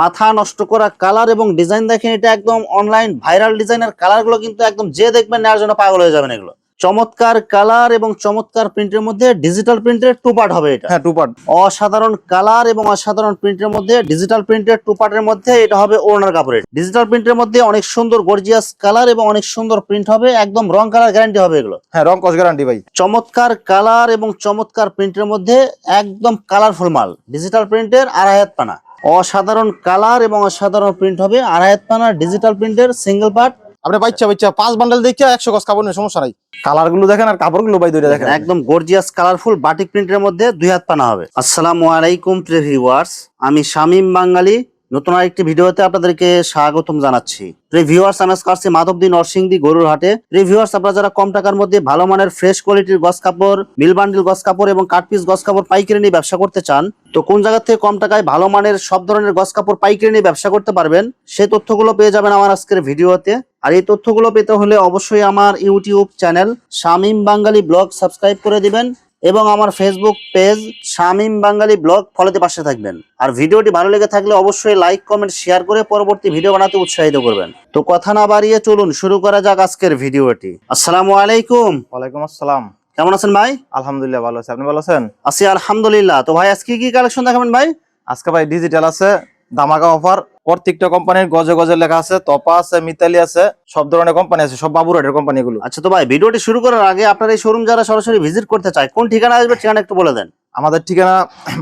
মাথা নষ্ট করা কালার এবং ডিজাইন দেখেন এটা একদম অনলাইন ভাইরাল ডিজাইনের কালারগুলো কিন্তু একদম যে দেখবেন নেওয়ার জন্য পাগল হয়ে যাবেন এগুলো। চমৎকার কালার এবং চমৎকার প্রিন্টের মধ্যে ডিজিটাল প্রিন্টের টু পার্ট হবে এটা। হ্যাঁ টু পার্ট অসাধারণ কালার এবং অসাধারণ প্রিন্টের মধ্যে ডিজিটাল প্রিন্টের টু পার্টের মধ্যে এটা হবে ওনার কাপড়ের। ডিজিটাল প্রিন্টের মধ্যে অনেক সুন্দর গর্জিয়াস কালার এবং অনেক সুন্দর প্রিন্ট হবে একদম রং কালার গ্যারান্টি হবে এগুলো। হ্যাঁ রং কস গ্যারান্টি ভাই। চমৎকার কালার এবং চমৎকার প্রিন্টের মধ্যে একদম কালারফুল মাল। ডিজিটাল প্রিন্টের আড়াই হাত পানা। অসাধারণ কালার এবং অসাধারণ প্রিন্ট হবে। আড়াই পানার পানা ডিজিটাল প্রিন্টের সিঙ্গেল পার্ট আপনি বাচ্চা বাচ্চা পাঁচ বান্ডেল দেখে একশো গজ কাপড় নেই সমস্যা নাই। কালারগুলো দেখেন আর কাপড়গুলো বাইরে দেখেন। একদম গর্জিয়াস কালারফুল বাটিক প্রিন্টের মধ্যে দুই হাত পানা হবে। আসসালামু আলাইকুম প্রিয় ভিউয়ার্স আমি শামীম বাঙালি নতুন আরেকটি ভিডিওতে আপনাদেরকে স্বাগতম জানাচ্ছি। রিভিউয়ার্স আমি আসছি মাধবদী নরসিংদী গরুর হাটে রিভিউয়ার্স আপনারা যারা কম টাকার মধ্যে ভালো মানের ফ্রেশ কোয়ালিটির গস কাপড় মিল বান্ডিল গস কাপড় এবং কাট পিস গস কাপড় পাইকারি নিয়ে ব্যবসা করতে চান, তো কোন জায়গা থেকে কম টাকায় ভালো মানের সব ধরনের গস কাপড় পাইকারি নিয়ে ব্যবসা করতে পারবেন, সেই তথ্যগুলো পেয়ে যাবেন আমার আজকের ভিডিওতে। আর এই তথ্যগুলো পেতে হলে অবশ্যই আমার YouTube channel Shamim Bangali blog subscribe করে দিবেন। এবং আমার Facebook page Shamim Bangali blog ফলোতে পাশে থাকবেন। আর ভিডিওটি ভালো লেগে থাকলে অবশ্যই লাইক কমেন্ট শেয়ার করে পরবর্তী ভিডিও বানাতে উৎসাহিত করবেন। তো কথা না বাড়িয়ে চলুন শুরু করা যাক আজকের ভিডিওটি। আসসালামু আলাইকুম। ওয়ালাইকুম আসসালাম। কেমন আছেন ভাই? আলহামদুলিল্লাহ ভালো আছে। আপনি ভালো আছেন? আছি আলহামদুলিল্লাহ। তো ভাই আজকে কি কালেকশন দেখাবেন ভাই? আজকে ভাই ডিজিটাল আছে। দামাকা অফার প্রত্যেকটা কোম্পানির গজে গজে লেখা আছে তপা আছে মিতালি আছে সব ধরনের কোম্পানি আছে সব বাবুরাটের কোম্পানি গুলো। আচ্ছা তো ভাই ভিডিওটি শুরু করার আগে আপনার এই শোরুম যারা সরাসরি ভিজিট করতে চায় কোন ঠিকানা আসবে ঠিকানা একটু বলে দেন। আমাদের ঠিকানা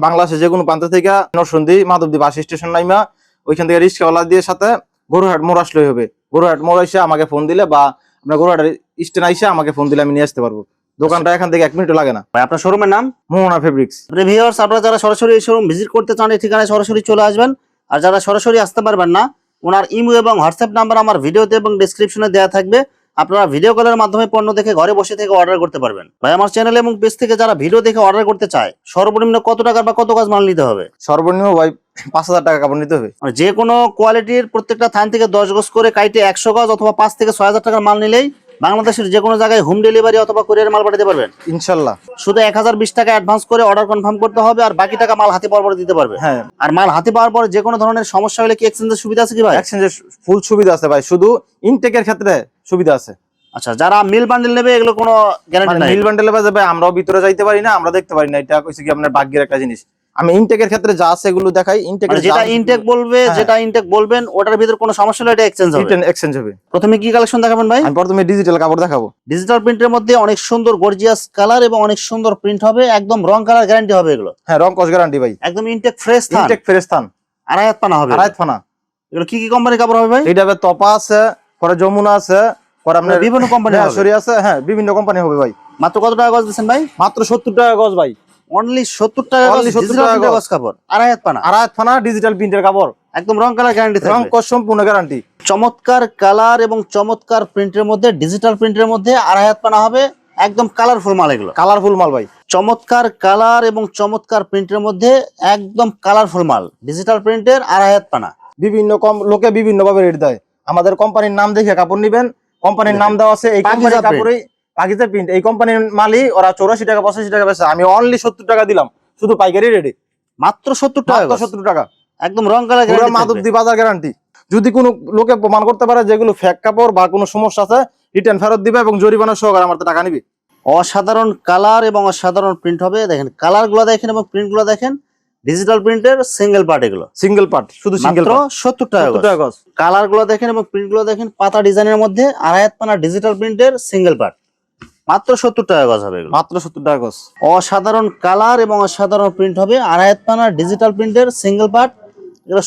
বাংলাদেশে যে কোনো প্রান্ত থেকে নরসন্দী মাধবদী বাস স্টেশন নাইমা ওইখান থেকে রিক্সাওয়ালা দিয়ে সাথে গরুহাট মোড় আসলেই হবে। গরুহাট মোড় এসে আমাকে ফোন দিলে বা আপনার গরুহাটের স্টেশন আইসে আমাকে ফোন দিলে আমি নিয়ে আসতে পারব। দোকানটা এখান থেকে এক মিনিটও লাগে না। ভাই আপনার শোরুমের নাম? মোহনা ফেব্রিক্স ভিউয়ার্স আপনারা যারা সরাসরি এই শোরুম ভিজিট করতে চান এই ঠিকানায় সরাসরি চলে আসবেন। আর যারা সরাসরি আসতে পারবেন না ওনার ইমো এবং হোয়াটসঅ্যাপ নাম্বার আমার ভিডিওতে এবং ডিসক্রিপশনে দেওয়া থাকবে। আপনারা ভিডিও কলের মাধ্যমে পণ্য দেখে ঘরে বসে থেকে অর্ডার করতে পারবেন। ভাই আমার চ্যানেল এবং পেজ থেকে যারা ভিডিও দেখে অর্ডার করতে চায় সর্বনিম্ন কত টাকার বা কত গাছ মাল নিতে হবে? সর্বনিম্ন ভাই পাঁচ হাজার টাকা কাপড় নিতে হবে। মানে যে কোনো কোয়ালিটির প্রত্যেকটা থান থেকে দশ গজ করে কাইটে একশো গজ অথবা পাঁচ থেকে ছয় হাজার টাকার মাল নিলেই বাংলাদেশের যে কোনো জায়গায় হোম ডেলিভারি অথবা কুরিয়ার মাল পাঠাতে পারবেন। ইনশাল্লাহ। শুধু এক হাজার বিশ টাকা অ্যাডভান্স করে অর্ডার কনফার্ম করতে হবে আর বাকি টাকা মাল হাতে পাওয়ার পরে দিতে পারবে। হ্যাঁ। আর মাল হাতে পাওয়ার পরে যে কোনো ধরনের সমস্যা হলে কি এক্সচেঞ্জের সুবিধা আছে কি ভাই? এক্সচেঞ্জের ফুল সুবিধা আছে ভাই। শুধু ইনটেকের ক্ষেত্রে সুবিধা আছে। আচ্ছা যারা মিল বান্ডেল নেবে এগুলো কোনো গ্যারান্টি নাই? মিল বান্ডেলে ভাই আমরাও ভিতরে যাইতে পারি না আমরা দেখতে পারি না। এটা কইছে কি আপনার ভাগ্যের একটা জিনিস। আমি ইনটেকের ক্ষেত্রে যা আছে এগুলো দেখাই ইনটেকের মানে যেটা ইনটেক বলবে হ্যাঁ। যেটা ইনটেক বলবেন ওটার ভিতরে কোনো সমস্যা হলে এটা এক্সচেঞ্জ হবে। রিটার্ন এক্সচেঞ্জ হবে। প্রথমে কি কালেকশন দেখাবেন ভাই? আমি প্রথমে ডিজিটাল কাপড় দেখাবো। ডিজিটাল প্রিন্টের মধ্যে অনেক সুন্দর গর্জিয়াস কালার এবং অনেক সুন্দর প্রিন্ট হবে একদম রং কালার গ্যারান্টি হবে এগুলো। হ্যাঁ রং কস গ্যারান্টি ভাই। একদম ইনটেক ফ্রেশ থান ইনটেক ফ্রেশ থান হাত পানা হবে। আড়াই পানা। এগুলো কি কি কোম্পানির কাপড় হবে ভাই? এটা হবে তপা আছে পরে যমুনা আছে পরে আপনার বিভিন্ন কোম্পানি হ্যাঁ, আছে হ্যাঁ বিভিন্ন কোম্পানি হবে ভাই। মাত্র কত টাকা গজ দিচ্ছেন ভাই? মাত্র সত্তর টাকা গজ ভাই। অনলি সত্তর টাকা গজ 70 টাকা print এর গজ। গজ কাপড়। আড়াই হাত পানা। আড়াই ফানা ডিজিটাল প্রিন্টের কাপড়। একদম রং কালার গ্যারান্টি রং কস সম্পূর্ণ গ্যারান্টি চমৎকার কালার এবং চমৎকার প্রিন্টের মধ্যে ডিজিটাল প্রিন্টের মধ্যে আড়াই হাত পানা হবে। একদম কালারফুল মাল এগুলো। কালারফুল মাল ভাই। চমৎকার কালার এবং চমৎকার প্রিন্টের মধ্যে একদম কালারফুল মাল। ডিজিটাল প্রিন্টের আড়াই হাত পানা। বিভিন্ন কম লোকে বিভিন্ন ভাবে রেট দেয়। আমাদের কোম্পানির নাম দেখে কাপড় নিবেন। কোম্পানির নাম দেওয়া আছে এই কোম্পানির। কাপড়ই পাকিজা প্রিন্ট এই কোম্পানির মালই ওরা চৌরাশি টাকা পঁচাশি টাকা বেচে আমি অনলি সত্তর টাকা দিলাম। শুধু পাইকারি রেডি মাত্র সত্তর টাকা সত্তর টাকা। একদম রং কালার গ্যারান্টি বাজার গ্যারান্টি যদি কোনো লোকে প্রমাণ করতে পারে যেগুলো ফেক কাপড় বা কোনো সমস্যা আছে রিটার্ন ফেরত দিবে এবং জরিমানা সহকারে আমার তো টাকা নিবে। অসাধারণ কালার এবং অসাধারণ প্রিন্ট হবে। দেখেন কালারগুলো দেখেন এবং প্রিন্টগুলো দেখেন। ডিজিটাল প্রিন্টের সিঙ্গেল পার্ট এগুলো। সিঙ্গেল পার্ট শুধু সিঙ্গেল সত্তর টাকা সত্তর গজ। টাকা গজ। কালারগুলো দেখেন এবং প্রিন্টগুলো দেখেন পাতা ডিজাইনের মধ্যে আড়াই পানা ডিজিটাল প্রিন্টের সিঙ্গেল পার্ট মাত্র সত্তর টাকা গজ হবে মাত্র সত্তর টাকা গজ। অসাধারণ কালার এবং অসাধারণ প্রিন্ট হবে। আড়াই হাত পানা ডিজিটাল প্রিন্টের সিঙ্গেল পার্ট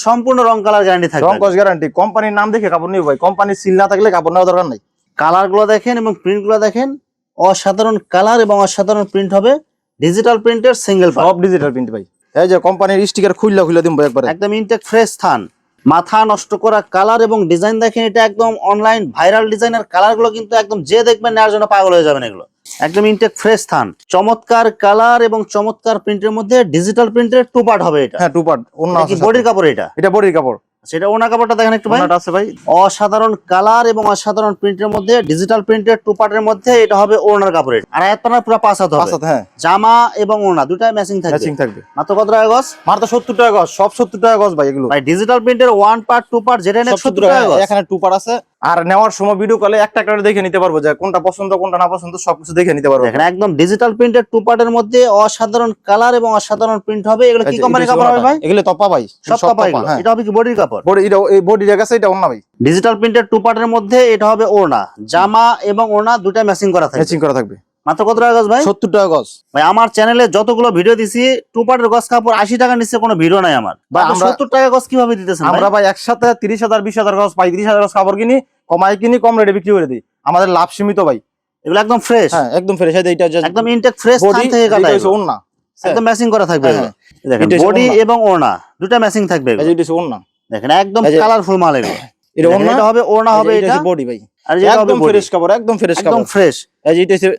সম্পূর্ণ রং কালার গ্যারান্টি রং থাকবে কস গ্যারান্টি কোম্পানির নাম দেখে কাপড় নিবে ভাই। কোম্পানির সিল না থাকলে কাপড় নেওয়া দরকার নাই। কালারগুলো দেখেন এবং প্রিন্টগুলো দেখেন। অসাধারণ কালার এবং অসাধারণ প্রিন্ট হবে। ডিজিটাল প্রিন্টের সিঙ্গেল পার্ট সব ডিজিটাল প্রিন্ট ভাই। এই যে কোম্পানির স্টিকার খুললা খুলে দিব একবারে। একদম ইনটেক ফ্রেশ থান মাথা নষ্ট করা কালার এবং ডিজাইন দেখেন এটা একদম অনলাইন ভাইরাল ডিজাইনের কালারগুলো কিন্তু একদম যে দেখবেন নেওয়ার জন্য পাগল হয়ে যাবেন এগুলো। একদম ইনটেক ফ্রেশ থান চমৎকার কালার এবং চমৎকার প্রিন্টের মধ্যে ডিজিটাল প্রিন্টের টু পার্ট হবে এটা। হ্যাঁ টু পার্ট অন্য বডির কাপড় এটা? এটা বডির কাপড়। সেটা ওনা কাপড়টা দেখেন একটু ভাই। আছে ভাই। অসাধারণ কালার এবং অসাধারণ প্রিন্টের মধ্যে ডিজিটাল প্রিন্টের টু পার্টের মধ্যে এটা হবে ওনার কাপড়ের। আর এক পানার পুরো পাঁচ হাত হ্যাঁ। জামা এবং ওনা দুটাই ম্যাচিং থাকবে। ম্যাচিং থাকবে। মাত্র কত টাকা গজ? মাত্র তো সত্তর টাকা গজ সব সত্তর টাকা গজ ভাই এগুলো। ভাই ডিজিটাল প্রিন্টের ওয়ান পার্ট টু পার্ট যেটা নেই সত্তর 70 টাকা গজ। এখানে পার্ট আছে আর নেওয়ার সময় ভিডিও কলে একটা একটা করে দেখে নিতে পারব যে কোনটা পছন্দ কোনটা না পছন্দ সবকিছু দেখে নিতে পারব। দেখেন একদম ডিজিটাল প্রিন্টের টু পার্টের মধ্যে অসাধারণ কালার এবং অসাধারণ প্রিন্ট হবে। এগুলো কি কোম্পানির কাপড় হবে ভাই? এগুলো তপা ভাই সব তপা, হ্যাঁ। এটা হবে কি বডির কাপড়? বডি এটা এই বডি জায়গা আছে এটা ওনা ভাই। ডিজিটাল প্রিন্টের টু পার্টের মধ্যে এটা হবে ওড়না। জামা এবং ওড়না দুটো ম্যাচিং করা থাকবে। ম্যাচিং করা থাকবে। মাত্র কত টাকা গজ ভাই? সত্তর টাকা গজ। ভাই আমার চ্যানেলে যতগুলো ভিডিও দিছি টু পার্টের গজ কাপড় আশি টাকার নিচে কোনো ভিডিও নাই আমার। ভাই, আমরা- সত্তর টাকা গজ কীভাবে দিতেছেন আমরা ভাই? একসাথে তিরিশ হাজার বিশ হাজার গজ পঁয়ত্রিশ হাজার গজ কাপড় কিনি কমাই কিনি কম রেটে বিক্রি করে দিই। আমাদের লাভ সীমিত ভাই। এগুলো একদম ফ্রেশ হ্যাঁ একদম ফ্রেশ এইটা একদম ইনটেক ফ্রেশ থান থেকে কাটা এগুলো। ওন্না একদম ম্যাচিং করা থাকবে হ্যাঁ, দেখেন বডি এবং ওড়না দুটা ম্যাচিং থাকবে। এইটা হচ্ছে ওন্না দেখেন একদম কালারফুল মাল এগুলো। এটা এটা হবে ওড়না হবে এটা বডি ভাই। আর একদম ফ্রেশ কাপড় একদম ফ্রেশ কাপড়। একদম ফ্রেশ এই যে এটা হচ্ছে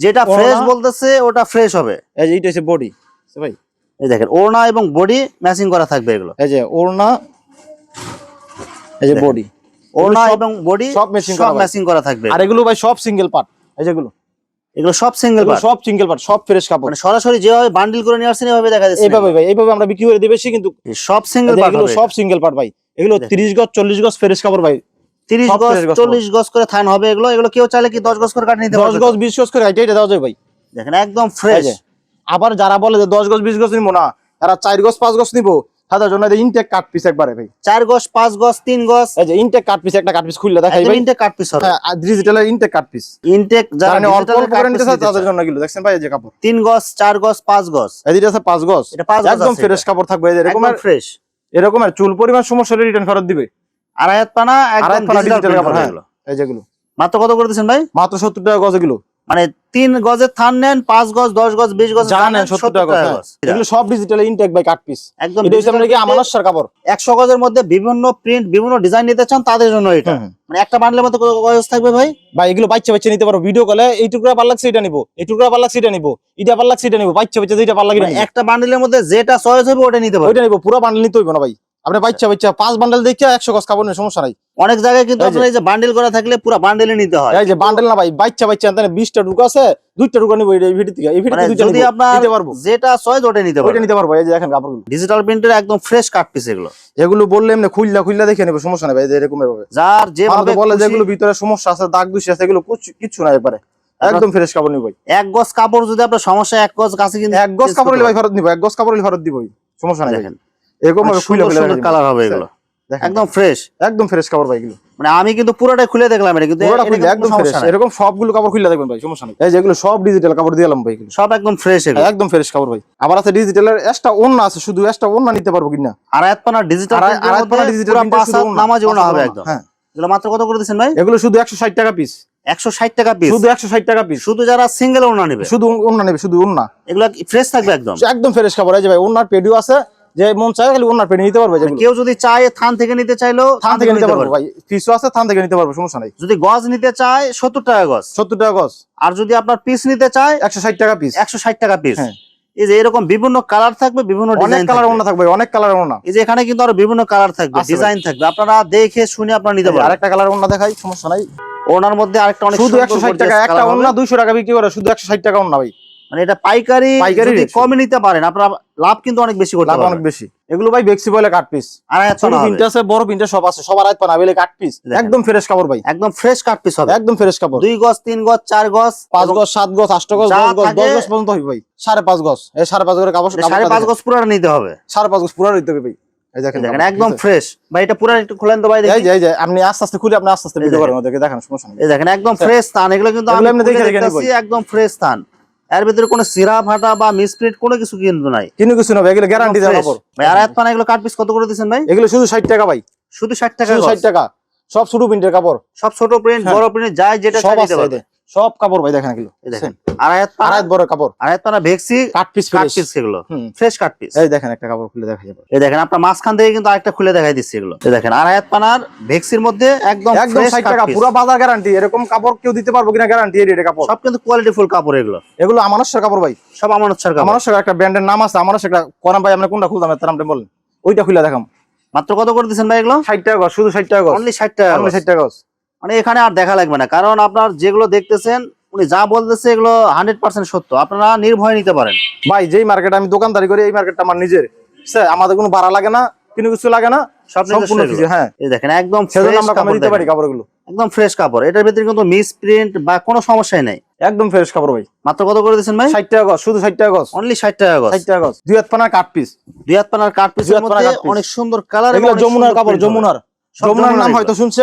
যেটা ফ্রেশ বলতেছে ওটা ফ্রেশ হবে। এই যে এটা হচ্ছে বডি ভাই। এই দেখেন ওড়না এবং বডি ম্যাচিং করা থাকবে এগুলো। এই যে ওড়না এই যে বডি ওড়না এবং বডি সব সব করা। ম্যাচিং করা থাকবে। আর এগুলো ভাই সব সিঙ্গেল পার্ট এই যেগুলো এগুলো। সব সিঙ্গেল এগুলো সব সিঙ্গেল পার্ট সব ফ্রেশ কাপড়। মানে সরাসরি যেভাবে বান্ডিল করে নিয়ে আসছেন এভাবে দেখা যাচ্ছে। এইভাবে ভাই এইভাবে আমরা বিক্রি করে দিই বেশি কিন্তু সব সিঙ্গেল পার্ট এগুলো সব সিঙ্গেল পার্ট ভাই। এগুলো দেখ। 30 গজ 40 গজ ফ্রেশ কাপড় ভাই। 30 গজ 40 গজ করে থান হবে এগুলো এগুলো কেউ চাইলে কি 10 গজ করে কাটে নিতে 10 গজ 20 গজ করে এটা এটা দেওয়া যায় ভাই। দেখেন একদম ফ্রেশ আবার যারা বলে যে 10 গজ 20 গজ নিবো না তারা 4 গজ 5 গজ নিবো তাদের জন্য ইনটেক কাট পিস একবারে ভাই। 4 গজ 5 গজ 3 গজ। এই যে ইনটেক কাট পিস একটা কাট পিস খুললে দেখাই ভাই। ইনটেক কাট পিস হবে। হ্যাঁ ডিজিটালের ইনটেক কাট পিস ইনটেক যারা যারা অল্প digital অল্প করে নিতে চায় তাদের জন্য দেখছেন ভাই এই যে কাপড়। 3 গজ 4 গজ 5 গজ। এদিকে আছে 5 গজ। এটা 5 গজ একদম ফ্রেশ কাপড় থাকবে এই যে এরকম ফ্রেশ এরকমের চুল পরিমাণ সমস্যা হলে রিটার্ন ফেরত দিবে। আড়াই হাত পানা একদম ডিজিটাল কাপড়, হ্যাঁ। এগুলো। এই যেগুলো। মাত্র কত করে দিচ্ছেন ভাই? মাত্র 70 টাকা গজ এগুলো। মানে 3 গজের থান নেন 5 গজ 10 গজ 20 গজ যা নেন 70 টাকা হ্যাঁ। এগুলো সব digital intact by cut piece একদম এটা হচ্ছে আপনার কি digital আমানস্যার কাপড়? 100 গজের মধ্যে বিভিন্ন প্রিন্ট বিভিন্ন ডিজাইন নিতে চান তাদের জন্য এটা। মানে একটা বান্ডলের মধ্যে কত গজ থাকবে ভাই? ভাই এগুলো বাচ্চা বাচ্চা নিতে পারো। ভিডিও কলে এই টুকরা ভালো লাগছে এটা নিবো। এই টুকরা ভালো লাগছে এটা নিবো। এটা ভালো লাগছে এটা নিবো। বাচ্চা বাচ্চা যেটা ভালো লাগে মানে একটা বান্ডেলের মধ্যে যেটা চয়েস হবে ওটা নিতে পারবে ওইটা নিবো। পুরো বান্ডেল নিতে হইব না ভাই। আপনি বাচ্চা বাচ্চা পাঁচ বান্ডেল দেখে একশো গজ কাপড় সমস্যা নাই। অনেক জায়গায় কিন্তু যে- আপনার এই যে বান্ডেল করা থাকলে পুরো বান্ডেলে নিতে হয়। এই যে বান্ডেল না ভাই বাচ্চা বাচ্চা এখানে বিশটা টুকু আছে দুইটা টুকু নিবো এই ভিডিও থেকে এই ভিডিও মানে দুইটা যদি নিবো, আপনার নিতে পারব। যেটা চয়েস ওটা নিতে পারবে নিতে পারব এই যে দেখেন কাপড়গুলো। ডিজিটাল প্রিন্টের একদম ফ্রেশ কাট পিস এগুলো। এগুলো বললে এমনি খুললা খুললা দেখে নেব সমস্যা নাই ভাই যে এরকম ভাবে যার যেভাবে আমাদের বলে যেগুলো ভিতরে সমস্যা আছে দাগ দুষি আছে এগুলো কিছু নাই একবারে একদম ফ্রেশ কাপড় নিবো ভাই। এক গজ কাপড় যদি আপনার সমস্যা এক গজ কাছে কিন্তু এক গজ কাপড় ভাই। ফেরত নিবো এক গজ কাপড় ফেরত দিব সমস্যা নাই দেখেন। এরকম মানে সুন্দর সুন্দর কালার হবে এগুলো। একদম ফ্রেশ একদম ফ্রেশ কাপড় ভাই এগুলো মানে আমি কিন্তু পুরোটাই খুলে দেখলাম এটা কিন্তু পুরোটা একদম ফ্রেশ এরকম সবগুলো কাপড় খুলে দেখবেন ভাই সমস্যা নেই। এই যে এগুলো সব ডিজিটাল কাপড় দিলাম ভাই সব একদম ফ্রেশ এগুলো। একদম ফ্রেশ কাপড় ভাই। আবার আছে ডিজিটালের ওন্না আছে শুধু এক্সট্রা ওন্না নিতে পারব কিনা। পানা ডিজিটাল পানা নামাজি ওনা হবে একদম। হ্যাঁ। এগুলো মাত্র কত করে দিচ্ছেন ভাই? এগুলো শুধু একশো ষাট টাকা পিস একশো ষাট টাকা পিস শুধু একশো ষাট টাকা পিস শুধু যারা সিঙ্গেল ওনা নেবে? শুধু ওন্না নেবে শুধু ওন্না এগুলো ফ্রেশ থাকবে একদম? একদম ফ্রেশ কাপড়। এই যে ভাই ওন্নার পেডিও আছে যে মন চায় খালি ওন্নার পেডি নিতে পারবে কেউ যদি চায় থান থেকে নিতে চাইলেও থান থেকে নিতে পারব ভাই। পিসও আছে থান থেকে নিতে পারব সমস্যা নাই। যদি গজ নিতে চায় সত্তর টাকা গজ। সত্তর টাকা গজ। আর যদি আপনার পিস নিতে চায় একশো ষাট টাকা পিস একশো ষাট টাকা পিস হ্যাঁ। এই যে এরকম বিভিন্ন কালার থাকবে বিভিন্ন অনেক কালার ওন্না থাকবে। অনেক কালার ওন্না এই যে এখানে কিন্তু আরও বিভিন্ন কালার থাকবে ডিজাইন থাকবে। আপনারা দেখে শুনে আপনারা নিতে পারবেন। আরেকটা কালার ওন্না দেখাই সমস্যা নাই। ওনার মধ্যে আরেকটা অনেক শুধু একশো ষাট টাকা একটা হবে। দুইশো টাকা বিক্রি করে শুধু একশো ষাট টাকা ওন্না ভাই। মানে এটা পাইকারি পাইকারি যদি কমে নিতে পারেন আপনারা লাভ কিন্তু অনেক বেশি করতে লাভ অনেক বেশি। এগুলো ভাই বেক্সি বলে কাট পিস আড়াই হাত ছোট পানা প্রিন্ট আছে বড় প্রিন্ট সব আছে। সবার আইত পানা কাট পিস একদম ফ্রেশ কাপড় ভাই। একদম ফ্রেশ কাট পিস হবে। একদম ফ্রেশ কাপড়। দুই গজ তিন গজ চার গজ পাঁচ গজ সাত গজ আষ্ট গজ দশ গজ দশ গজ পর্যন্ত হবে ভাই। সাড়ে পাঁচ গজ। এই সাড়ে পাঁচ গজের কাপড় সাড়ে পাঁচ গজ পুরোটা নিতে হবে। সাড়ে পাঁচ গজ পুরো দিতে হবে ভাই। দেখেন একদম ফ্রেশ ভাই এটা পুরো একটু খুলেন তো ভাই দেখি। এই যে আপনি আস্তে আস্তে খুলে আপনি আস্তে আস্তে এই ভিডিও দেখেন। করেন ওদেরকে দেখেন সমস্যা নেই। এই দেখেন একদম ফ্রেশ স্থান। এগুলো কিন্তু আমি দেখে। একদম ফ্রেশ স্থান। এর ভিতরে কোনো সিরা ফাটা বা মিসপ্রিন্ট কোনো কিছু কিন্তু নাই কিন্তু কিছু না এগুলো গ্যারান্টি দেওয়া। কাপড় ভাই আর এতখানে এগুলো কাট পিস কত করে দিচ্ছেন ভাই এগুলো শুধু ষাট টাকা ভাই শুধু ষাট টাকা শুধু গজ। ষাট টাকা সব ছোট প্রিন্টের কাপড় সব ছোট প্রিন্ট হ্যাঁ। বড় প্রিন্ট যাই যেটা সব চাই দিতে পারবে। সব কাপড় ভাই দেখেন এগুলো। দেখেন। বড় কাপড়। আড়াই পানা ভেক্সি কাট পিস কাট পিস এগুলো। ফ্রেশ কাট পিস এই দেখেন একটা কাপড় খুলে দেখা যাবে এই দেখেন আপনার মাঝখান থেকে কিন্তু আরেকটা খুলে দেখাই দিচ্ছি এগুলো। এই দেখেন আড়াই পানার ভেক্সির মধ্যে একদম একদম ফ্রেশ ষাট কাট টাকা পুরো বাজার গ্যারান্টি এরকম কাপড় কেউ দিতে পারব কিনা গ্যারান্টি এই রেটে কাপড়। সব কিন্তু কোয়ালিটি ফুল কাপড় এগুলো। এগুলো কাপড় ভাই। সব একটা ব্র্যান্ডের নাম আছে আমানস্যের একটা কোরআন ভাই আপনি কোনটা খুলতাম তার বলেন। ওইটা খুলে দেখাম। মাত্র কত করে দিচ্ছেন ভাই এগুলো? ষাট টাকা গজ শুধু ষাট টাকা গজ। অনলি ষাট টাকা অনলি টাকা মানে এখানে আর দেখা লাগবে না। কারণ আপনার যেগুলো দেখতেছেন উনি যা বলতেছে এগুলো হান্ড্রেড পার্সেন্ট সত্য। আপনারা নির্ভয় নিতে পারেন। ভাই যেই মার্কেট আমি দোকানদারি করি এই মার্কেটটা আমার নিজের। বুঝছে? আমাদের কোনো ভাড়া লাগে না কোনো কিছু লাগে না সম্পূর্ণ কিছু হ্যাঁ। এই দেখেন একদম সেজন্য আমরা কামে দিতে পারি কাপড়গুলো। একদম ফ্রেশ কাপড়। এটার ভিতরে কিন্তু মিস প্রিন্ট বা কোনো সমস্যাই নাই। একদম ফ্রেশ কাপড় ভাই। মাত্র কত করে দিচ্ছেন ভাই? ষাট টাকা গজ শুধু ষাট টাকা গজ। অনলি ষাট টাকা গজ। ষাট টাকা গজ। দুই হাত পানার কাঠ পিস দুই হাত পানার। অনেক সুন্দর কালার এগুলো যমুনার কাপড় যমুনার। যমুনার নাম হয়তো শুনছে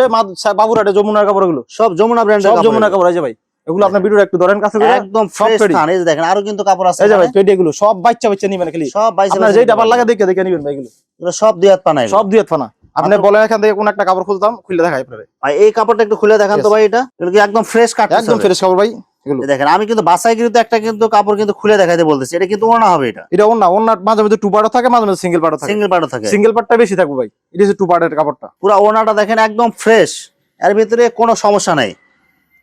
বাবুরহাটে যমুনার কাপড় এগুলো। সব যমুনা ব্র্যান্ডের সব যমুনার কাপড় আছে ভাই এগুলো আপনার ভিডিওটা একটু ধরেন কাছে একদম ফ্রেশ এই দেখেন আরও কিন্তু কাপড় আছে এই যে ভাই পেডি এগুলো সব বাচ্চা বাচ্চা নিবেন খালি। সব বাইশে আপনার যেটা ভালো লাগে দেখে দেখে নিবেন ভাই এগুলো। এগুলো সব দুই হাত পানা সব দুই হাত পানা। আপনি বলেন এখান থেকে কোন একটা কাপড় খুলতাম খুলে দেখাই আপনারে। ভাই এই কাপড়টা একটু খুলে দেখান তো ভাই এটা। এগুলো কি একদম ফ্রেশ কাট একদম ফ্রেশ কাপড় ভাই। দেখেন আমি কিন্তু বাসায় কিন্তু একটা কিন্তু কাপড় কিন্তু খুলে দেখাতে বলতেছি। এটা কিন্তু ওনা হবে এটা। এটা ওনা ওনার মাঝে মাঝে টু পার্টও থাকে মাঝে মাঝে সিঙ্গেল পার্টও থাকে। সিঙ্গেল পার্টও থাকে। সিঙ্গেল পার্টটা বেশি থাকবে ভাই। এটা হচ্ছে টু পার্টের কাপড়টা। পুরো ওনাটা দেখেন একদম ফ্রেশ এর ভিতরে কোনো সমস্যা নাই।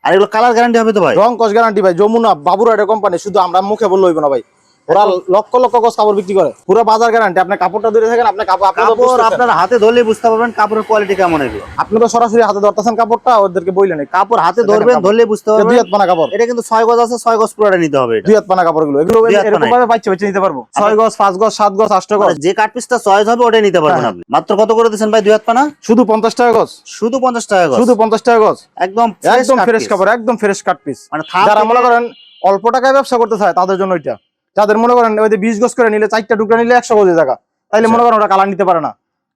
আর এগুলো কালার গ্যারান্টি হবে তো ভাই? রং কস গ্যারান্টি ভাই যমুনা বাবুরা এটা কোম্পানি শুধু আমরা মুখে বললে হইব না ভাই। ওরা লক্ষ লক্ষ গজ কাপড় বিক্রি করে। পুরো বাজার গ্যারান্টি আপনি কাপড়টা ধরে থাকেন আপনি কাপড় কাপড় আপনার হাতে ধরলে বুঝতে পারবেন কাপড়ের কোয়ালিটি কেমন এগুলো। আপনি তো সরাসরি হাতে ধরতেছেন কাপড়টা ওদেরকে কাপড় হাতে ধরবেন ধরলে বুঝতে দুই পারবেন হাত পানা কাপড়। এটা কিন্তু ছয় গজ আছে ছয় গজ পুরোটা নিতে হবে দুই হাত পানা এগুলো এরকম ভাবে বাচ্চা বাচ্চা নিতে পারব। ছয় গজ পাঁচ গজ সাত গজ আষ্ট গজ। মানে যে কাট পিসটা চয়েস হবে ওটাই নিতে পারবেন হ্যাঁ। আপনি। মাত্র কত করে দিচ্ছেন ভাই দুই হাত পানা? শুধু পঞ্চাশ টাকা গজ। শুধু পঞ্চাশ টাকা গজ। শুধু পঞ্চাশ টাকা গজ। একদম একদম ফ্রেশ কাপড় একদম ফ্রেশ কাট পিস মানে যারা মনে করেন অল্প টাকায় ব্যবসা করতে চায় তাদের জন্য এটা। যাদের মনে করেন ওই যে বিশ গজ করে নিলে চারটা টুকরা নিলে একশো গজের জায়গা তাইলে আচ্ছা। মনে করেন ওরা কালার নিতে পারে না।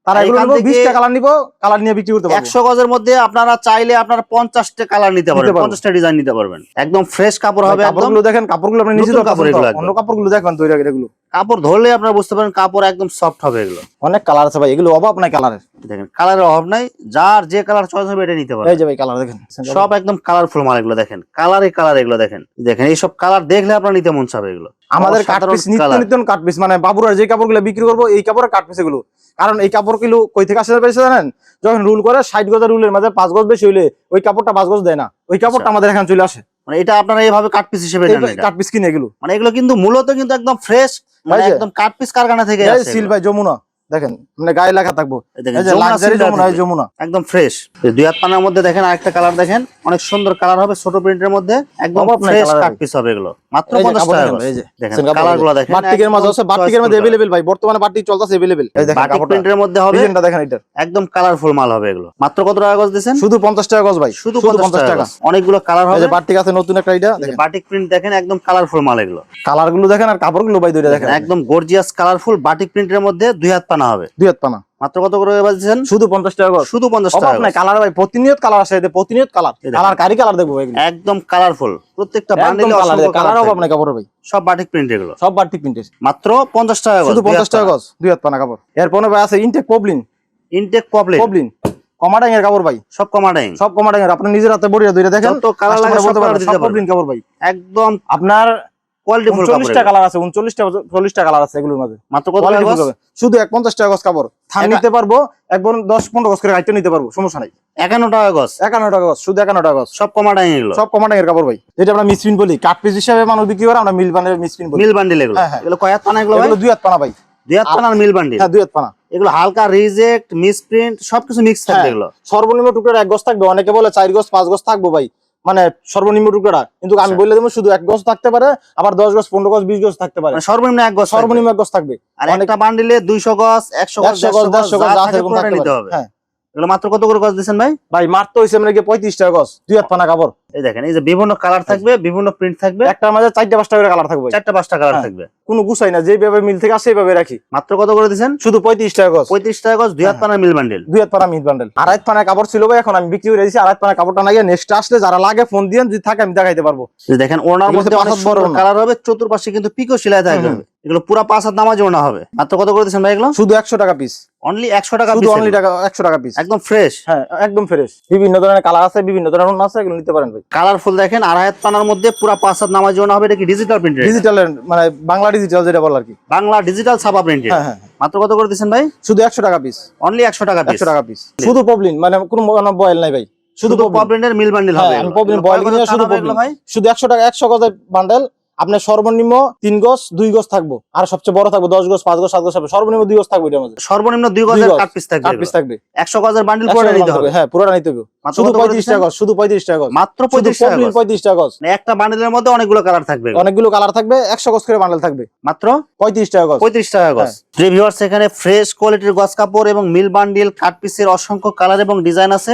তারা এগুলো বিশটা কালার নিবো কালার নিয়ে বিক্রি করতে একশো গজের মধ্যে আপনারা চাইলে আপনারা পঞ্চাশটা কালার নিতে পারবেন। পঞ্চাশটা ডিজাইন নিতে পারবেন। একদম ফ্রেশ কাপড় হবে কাপড়গুলো দেখেন কাপড়গুলো আপনি নিজে কাপড় অন্য কাপড়গুলো এগুলো অন্য কাপড়গুলো দেখবেন তৈরি এগুলো। কাপড় ধরলে আপনারা বুঝতে পারেন কাপড় একদম সফট হবে এগুলো। অনেক কালার আছে ভাই এগুলো অভাব নাই কালারের দেখেন কালারের অভাব নাই যার যে কালার চয়েস হবে এটা নিতে এই যে ভাই কালার দেখেন সব একদম কালারফুল মাল এগুলো দেখেন কালারে কালার এগুলো দেখেন। দেখেন এইসব কালার দেখলে আপনার নিতে মন চাবে এগুলো। আমাদের কাট পিস নিত্য। নিত্য কাট পিস মানে বাবুরার যে কাপড়গুলো বিক্রি করব এই কাপড়ের কাট পিস এগুলো। কারণ এই কাপড় কিলো কই থেকে আসে পেয়েছে জানেন? যখন রুল করে ষাট গজের রুলের মাঝে পাঁচ গজ বেশি হইলে ওই কাপড়টা পাঁচ গজ দেয় না। ওই কাপড়টা আমাদের এখানে চলে আসে। মানে এটা আপনারা এইভাবে কাট পিস হিসেবে নেন এটা। কাট পিস কিনে এগুলো। মানে এগুলো কিন্তু মূলত কিন্তু একদম ফ্রেশ মানে একদম কাট পিস কারখানা থেকে এই আসে সিল ভাই যমুনা। দেখেন মানে গায়ে লেখা থাকব। এই দেখেন, যে যমুনা যমুনা একদম ফ্রেশ দুই হাত পানার মধ্যে দেখেন আরেকটা কালার দেখেন। অনেক সুন্দর কালার হবে ছোট প্রিন্টের মধ্যে একদম অভাব নাই ফ্রেশ colour এর। কাট পিস হবে এগুলো মাত্র এই যে পঞ্চাশ কাপড় টাকা দেখেন, করে। এই যে দেখেন দেখেন কাপড় কালার গুলো দেখেন। দেখেন বাটিকের মাঝে একদম আছে বাটিকের মধ্যে choiceful अवेलेबल ভাই বর্তমানে বাটিক চলতেছে अवेलेबल এই দেখেন বাটিক কাপড়টা প্রিন্টের মধ্যে হবে ডিজাইনটা দেখেন এটা একদম কালারফুল মাল হবে এগুলো মাত্র কত টাকা গজ দিয়েছেন শুধু 50 টাকা গজ ভাই শুধু পঞ্চাশ টাকা গজ। অনেকগুলো কালার এই হবে যে বাটিক আছে নতুন একটা এটা এই যে দেখেন বাটিক প্রিন্ট দেখেন একদম কালারফুল মাল এগুলো কালার গুলো দেখেন আর কাপড় গুলো ভাই দুইটা দেখেন একদম গর্জিয়াস কালারফুল বাটিক প্রিন্টের মধ্যে দুই হাত পানা হবে দুই হাত পানা মাত্র কত করে বাজছেন শুধু 50 টাকা গজ শুধু পঞ্চাশ টাকা। কালার ভাই প্রতিনিয়ত কালার আসে প্রতিনিয়ত কালার। কালার কারি কালার দেখব একদম কালারফুল প্রত্যেকটা বান্ডিলে কালার কালার অভাব কাপড় ভাই। সব বাটিক প্রিন্ট এগুলো। সব বাটিক প্রিন্টের মাত্র পঞ্চাশ টাকা শুধু 50 টাকা। গজ দুই হাত পানা কাপড়। এরপরে ভাই আছে ইনটেক পবলিন ইনটেক পপলেট পবলিন কমাডাং এর কাপড় ভাই। সব কমাডাইং সব কমাডাং আপনি নিজের হাতে বড়িয়া দুইটা দেখেন। যত কালার লাগে সব পবলিন কাপড় ভাই। একদম আপনার কালার আছে উনচল্লিশটা চল্লিশটা কালার আছে এগুলোর মাঝে মাত্র কত টাকা Quality গজ? full হবে। শুধু এক পঞ্চাশ টাকা গজ কাপড়। থান নিতে পারব একবার দশ পনেরো গজ করে নিতে পারব সমস্যা নাই। একান্ন টাকা গজ। একান্ন টাকা গজ শুধু একান্ন টাকা গজ। সব সব এর কাপড় ভাই। যেটা আমরা মিসপিন বলি কাট পিস হিসাবে মানুষ বিক্রি করে আমরা মিল মিসপিন বলি। মিল বান্ডিল এগুলো। হ্যাঁ, হ্যাঁ। এগুলো কয় হাত পানা এগুলো ভাই? এগুলো দুই হাত পানা ভাই। দুই হাত মিল বান্ডিল হ্যাঁ দুই হাত পানা। এগুলো হালকা রিজেক্ট মিসপ্রিন্ট সবকিছু মিক্স থাকবে। এগুলো। সর্বনিম্ন টুকরা এক গজ থাকবে অনেকে বলে চার গজ পাঁচ গজ থাকব ভাই। মানে সর্বনিম্ন টুকরা কিন্তু আমি আচ্ছা। বলে দেবো শুধু এক গজ থাকতে পারে আবার দশ গজ পনেরো গজ বিশ গজ থাকতে পারে। মানে সর্বনিম্ন এক গজ সর্বনিম্ন এক গজ থাকবে। আর একটা বান্ডিলে দুইশো গজ একশো গজ দেড়শো গজ নিতে হবে। হ্যাঁ। এগুলো মাত্র কত করে গজ দিচ্ছেন ভাই? ভাই মার তো হয়েছে মানে পঁয়ত্রিশ টাকা গজ দুই হাত পানা কাপড়। এই দেখেন এই যে বিভিন্ন কালার থাকবে বিভিন্ন প্রিন্ট থাকবে। একটার মাঝে চারটা পাঁচটা করে কালার থাকবে চারটা পাঁচটা কালার হ্যাঁ। থাকবে। কোনো গুছাই না যেভাবে মিল থেকে আসে সেইভাবে রাখি। মাত্র কত করে দিচ্ছেন শুধু পঁয়ত্রিশ টাকা গজ পঁয়ত্রিশ টাকা গজ দুই হাত হ্যাঁ। পানার মিল বান্ডিল দুই হাত পানা মিট বান্ডেল আড়াই পানা কাপড় ছিল ভাই এখন আমি বিক্রি করে দিয়েছি আড়াই পানা কাপড়টা নাই নেক্সট আসলে যারা লাগে ফোন দিয়ে যদি থাকে আমি দেখাইতে পারব। দেখেন ওনার মধ্যে তো অনেক বড় কালার হবে চতুর্পাশে কিন্তু পিকো সেলাই থাকবে এগুলো পুরো পাঁচ হাত নামাজ ওনা হবে। মাত্র কত করে দিচ্ছেন ভাই এগুলো? শুধু একশো টাকা পিস অনলি একশো টাকা শুধু অনলি টাকা একশো টাকা পিস একদম ফ্রেশ হ্যাঁ একদম ফ্রেশ বিভিন্ন ধরনের কালার আছে বিভিন্ন ধরনের ওড়না আছে এগুলো নিতে পারেন ভাই। কালারফুল দেখেন আড়াই হাত পানার মধ্যে পুরো পাঁচ হাত নামাজ ওনা হবে এটা কি ডিজিটাল প্রিন্ট ডিজিটাল মানে বাংলা ডিজিটাল যেটা বল আর কি। বাংলা ডিজিটাল ছাপা প্রিন্ট হ্যাঁ হ্যাঁ মাত্র কত করে দিচ্ছেন ভাই? শুধু একশো টাকা পিস অনলি একশো টাকা একশো টাকা পিস শুধু পবলিন মানে কোনো বয়েল নাই ভাই। শুধু শুধু মিল বান্ডিল হ্যাঁ হবে পবলিন বয়েল শুধু পবলিন ভাই? শুধু একশো টাকা একশো গজের বান্ডেল আপনার সর্বনিম্ন তিন গজ দুই গজ থাকব। আর সবচেয়ে বড় থাকব দশ গজ পাঁচ গজ সাত গজ থাকবে সর্বনিম্ন দুই গজ থাকবে এটার মধ্যে। সর্বনিম্ন দুই গজ। কাট পিস থাকবে কাঠ পিস থাকবে। একশো গজের বান্ডিল পুরোটা নিতে হবে। হ্যাঁ পুরোটা নিতে হবে। শুধু পঁয়ত্রিশ টাকা গজ, শুধু পঁয়ত্রিশ টাকা গজ। মাত্র পঁয়ত্রিশ টাকা পঁয়ত্রিশ গজ। টাকা গজ। মানে একটা বান্ডিলের মধ্যে অনেকগুলো কালার থাকবে অনেকগুলো কালার থাকবে একশো গজ করে বান্ডেল থাকবে। মাত্র পঁয়ত্রিশ টাকা গজ। পঁয়ত্রিশ টাকা গজ। হ্যাঁ। রিভিউয়ার্স এখানে ফ্রেশ কোয়ালিটির গজ কাপড় এবং মিল বান্ডিল কাট পিসের অসংখ্য কালার এবং ডিজাইন আছে।